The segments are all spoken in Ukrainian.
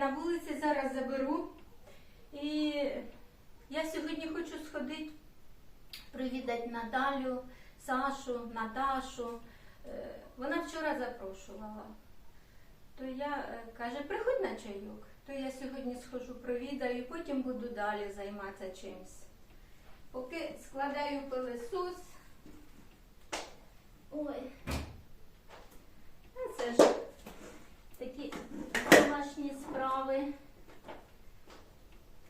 На вулиці, зараз заберу. І я сьогодні хочу сходити, привідати Наталю, Сашу, Наташу. Е, Вона вчора запрошувала. То я е, каже, приходь на чайок. То я сьогодні схожу, провідаю, потім буду далі займатися чимось. Поки складаю пилесос. Ой. Це ж такі домашні справи.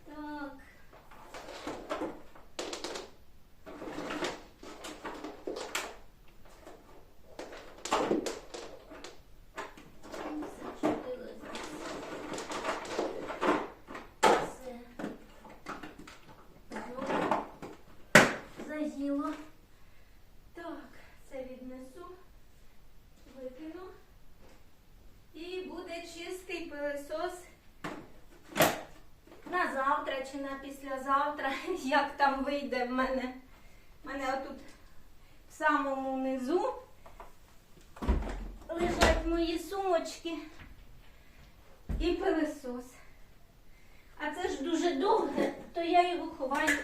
Так. Так, це віднесу, викину. І буде чистий пилесос на завтра чи на післязавтра, як там вийде в мене. У мене отут в самому низу лежать мої сумочки і пилесос. А це ж дуже довге, то я його ховаю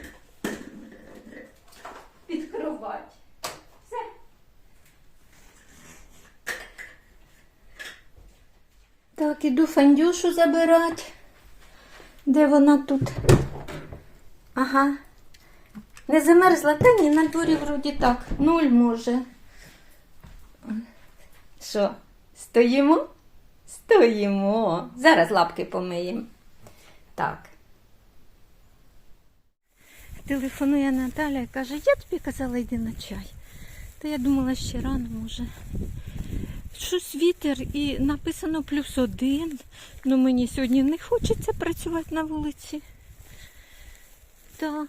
під кровать. Все. Так, іду Фандюшу забирати. Де вона тут? Ага. Не замерзла? Та ні, на дворі вроді так. Нуль може. Що, стоїмо? Стоїмо. Зараз лапки помиємо. Так. Телефонує Наталя і каже, я тобі казала, йди на чай. Та я думала, ще рано може. Щось вітер і написано плюс один. Ну мені сьогодні не хочеться працювати на вулиці. Так.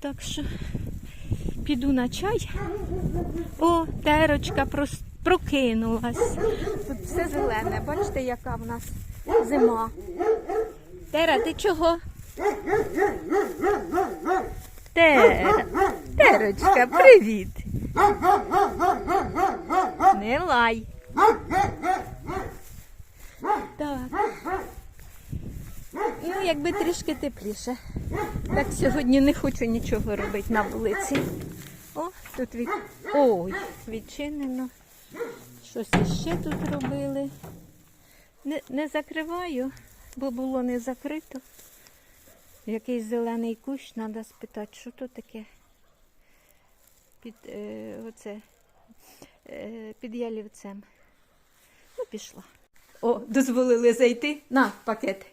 Так що піду на чай. О, терочка прокинулась. Тут все зелене. Бачите, яка в нас зима. Тера, ти чого? Тера, Терочка, привіт. Не лай. Так. Ну, якби трішки тепліше. Так сьогодні не хочу нічого робити на вулиці. О, тут від... Ой, відчинено. Щось іще тут робили. Не, не закриваю, бо було не закрито. Якийсь зелений кущ, треба спитати, що то таке. Під е, оце е, під ялівцем. Ну, пішла. О, дозволили зайти. На, пакет.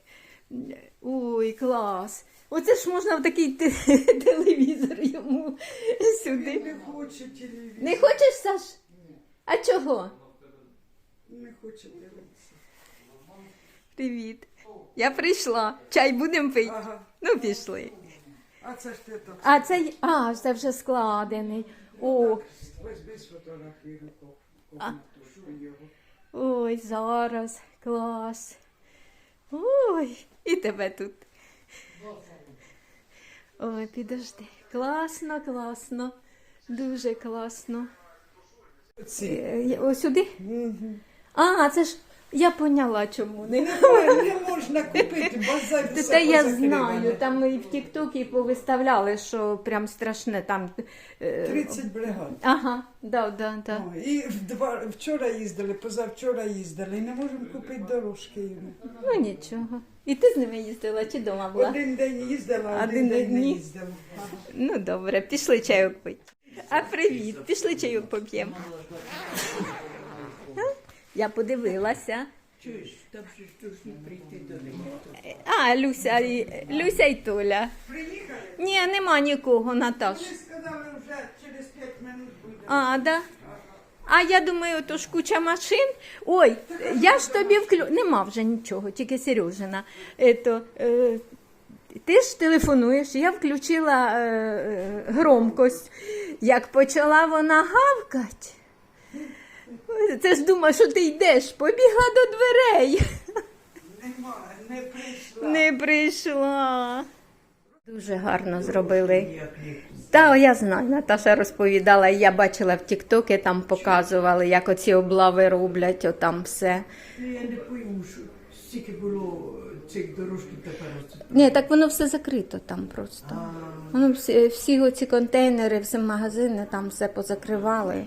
Ой, клас. Оце ж можна в такий те- телевізор йому сюди. Не хоче телевізор. Не хочеш, Саш? А чого? Не хоче дивитися. Привіт. Я прийшла. Чай будемо пити. Ага. Ну, пішли. А це ж ти так. А це, а, це вже складений. О, Візьми сфотографію його. ой, зараз. Клас. Ой, і тебе тут. Ой, підожди. Класно, класно. Дуже класно. Е, Ось сюди? А, це ж я поняла, чому не. Не можна купити, базар Та все я позакриване. знаю, там і в Тіктокі повиставляли, що прям страшне там. е, 30 бригад. Ага, да, да, да. О, І в два, вчора їздили, позавчора їздили. І не можемо купити дорожки йому. Ну нічого. І ти з ними їздила чи вдома була? Один день їздила, Один один день не ні. їздила. Ну добре, пішли чайок пити. А привіт, пішли чайок поп'ємо. Я подивилася. Чуєш, там же прийти до них. А, Люся, і- Люся і Толя. Приїхали? Ні, нема нікого, Наташ. Вони сказали, вже через 5 минут буде. А, да. А я думаю, то ж куча машин. Ой, я ж тобі вклю... Нема вже нічого, тільки Сережина. Ето, е, ти ж телефонуєш, я включила е, е, громкость. Як почала вона гавкати, це ж думаю, що ти йдеш, побігла до дверей. Нема, не прийшла. Не прийшла. Дуже гарно зробили. Та я знаю, Наташа розповідала, я бачила в Тіктокі, там показували, як оці облави роблять, отам все. Я не пойму, що стільки було цих дорожків тепер. Ні, так воно все закрито там просто. А, Воно всі, всі оці контейнери, всі магазини там все позакривали,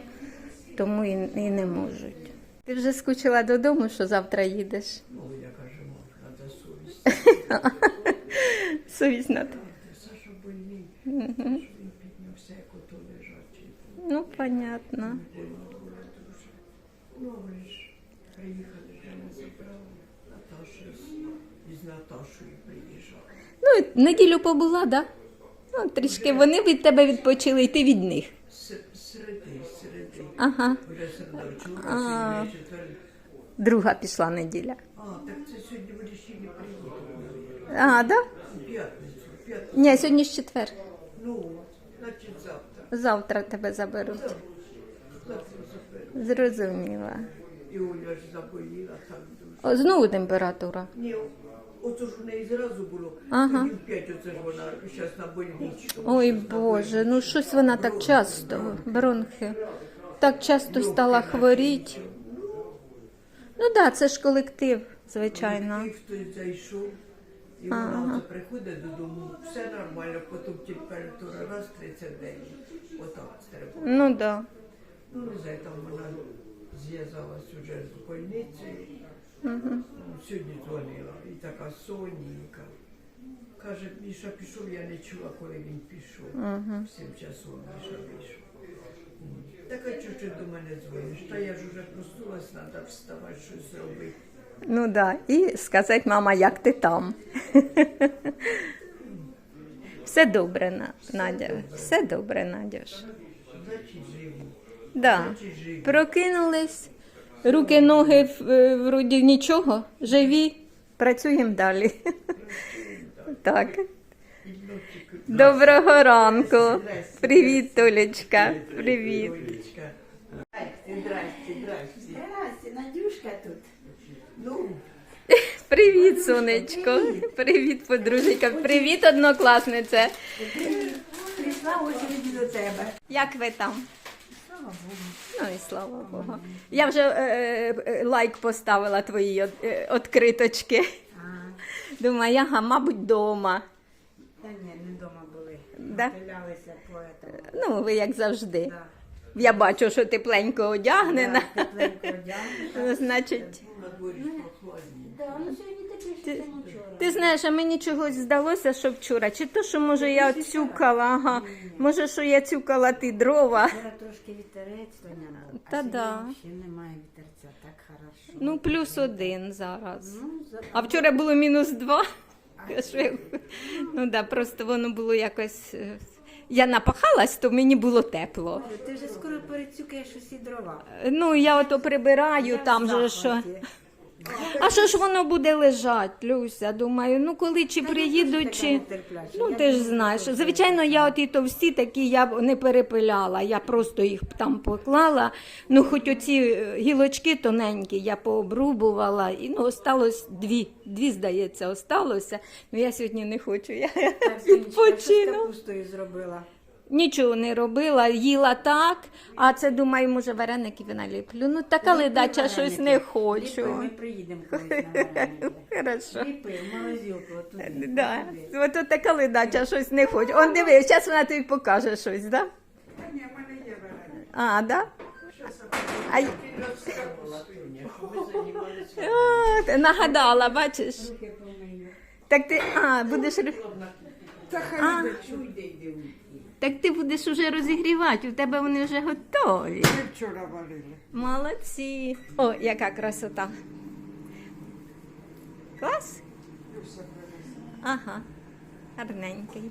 тому і, і не можуть. Ти вже скучила додому, що завтра їдеш. ну, я кажу, треба совість. Совість на те. Саша больний, він піднявся, як ото лежачий. Ну, понятно. Ну, ви ж приїхали, я не забрала. Наташа із Наташою приїжджала. Ну, неділю побула, да? Ну, трішки вони від тебе відпочили, і ти від них. Ага. Вже А. сьогодні, четвер. Друга пішла неділя. А, так це сьогодні вирішили приїхати. А, да? У п'ятницю, в п'ятницю. Ні, сьогодні ж четвер. Ну, значить завтра. Завтра тебе заберуть. Завтра заберу. Зрозуміла. І Оля ж заболіла так дуже. О, знову температура. Ні, оце ж у неї зразу було. Ага. Тоді в п'ять оце ж вона зараз на больничку. Ой Боже, ну щось вона так часто, бронхи. Так часто стала хворіти. Ну так, да, це ж колектив, звичайно. Хтось зайшов, і вона приходить додому, все нормально, потім температура раз 39. Отак треба. Ну так. Да. Ну, не знаю, там вона зв'язалась уже з больницею. Ну, Сьогодні дзвонила. І така сонненька. Каже, Міша пішов, я не чула, коли він пішов. В сім часов Міша вийшов. Так а чого ти до мене дзвониш? Та я ж уже проснулась, треба вставати, щось робити. Ну да. І сказати, мама, як ти там? Все добре, На- Надя. Все добре, Надюш. Значить, живу. Да. Значить, живу. Прокинулись, руки, ноги в- е, вроді нічого, живі, працюємо далі. Так. Доброго ранку. Привіт, Толечка. Привіт. Здрасте, здрасте, здрасте. Здрасте, Надюшка тут. Ну, Привіт, сонечко. Привіт, подруженька. Привіт, однокласниця. Прийшла очередь до тебе. Як ви там? Слава Богу. Ну і слава Богу. Я вже е, е, лайк поставила твої е, відкриточки. Думаю, ага, мабуть, вдома. Та ні, не вдома були. Да? Мотилялися по этому. Ну, ви як завжди. Да. Я бачу, що ти пленько одягнена. Да, тепленько одягнена. Ну, Значить, на дворі прохладні. Да, ну сьогодні тепліше, Ти- ніж вчора. ти знаєш, а мені чогось здалося, що вчора. Чи то, що може я цюкала, ага. Може, що я цюкала ті дрова. Вчора трошки вітерець, був, а Та сьогодні да. взагалі немає вітерця, так хорошо. Ну, плюс один зараз. Ну, за... А вчора було мінус два. Що я- Ну да, просто воно було якось. е, Я напахалась, то мені було тепло. Ти вже скоро перецюкаєш усі дрова. Ну, я ото прибираю Я там же що. А що ж воно буде лежать, Люся? Думаю, ну коли чи приїдуть, чи. Ну, ти ж знаєш. Звичайно, я от і товсті такі я б не перепиляла. Я просто їх там поклала. Ну, хоч оці е, гілочки тоненькі я пообрубувала, і ну, осталось дві. Дві, здається, осталося. Ну я сьогодні не хочу. Я відпочину. зробила? Нічого не робила, їла так, а це думаю, може вареників наліплю. Ну така Ліпи ледача щось вареники. не Ліпи, хочу. Ми приїдемо колись на вареники. Хорошо. Ліпи, в морозилку отуди. Да. туди. От от така ледача щось не хоче. Он диви, зараз вона тобі покаже щось, да? Та ні, в мене є вареники. А, да? А, й- а, ти нагадала, бачиш? Так ти, а, будеш, ри- Та хай йде, що йде, у так ти будеш уже розігрівати, у тебе вони вже готові. Ми вчора варили. Молодці. О, яка красота. Клас? Ага, гарненький.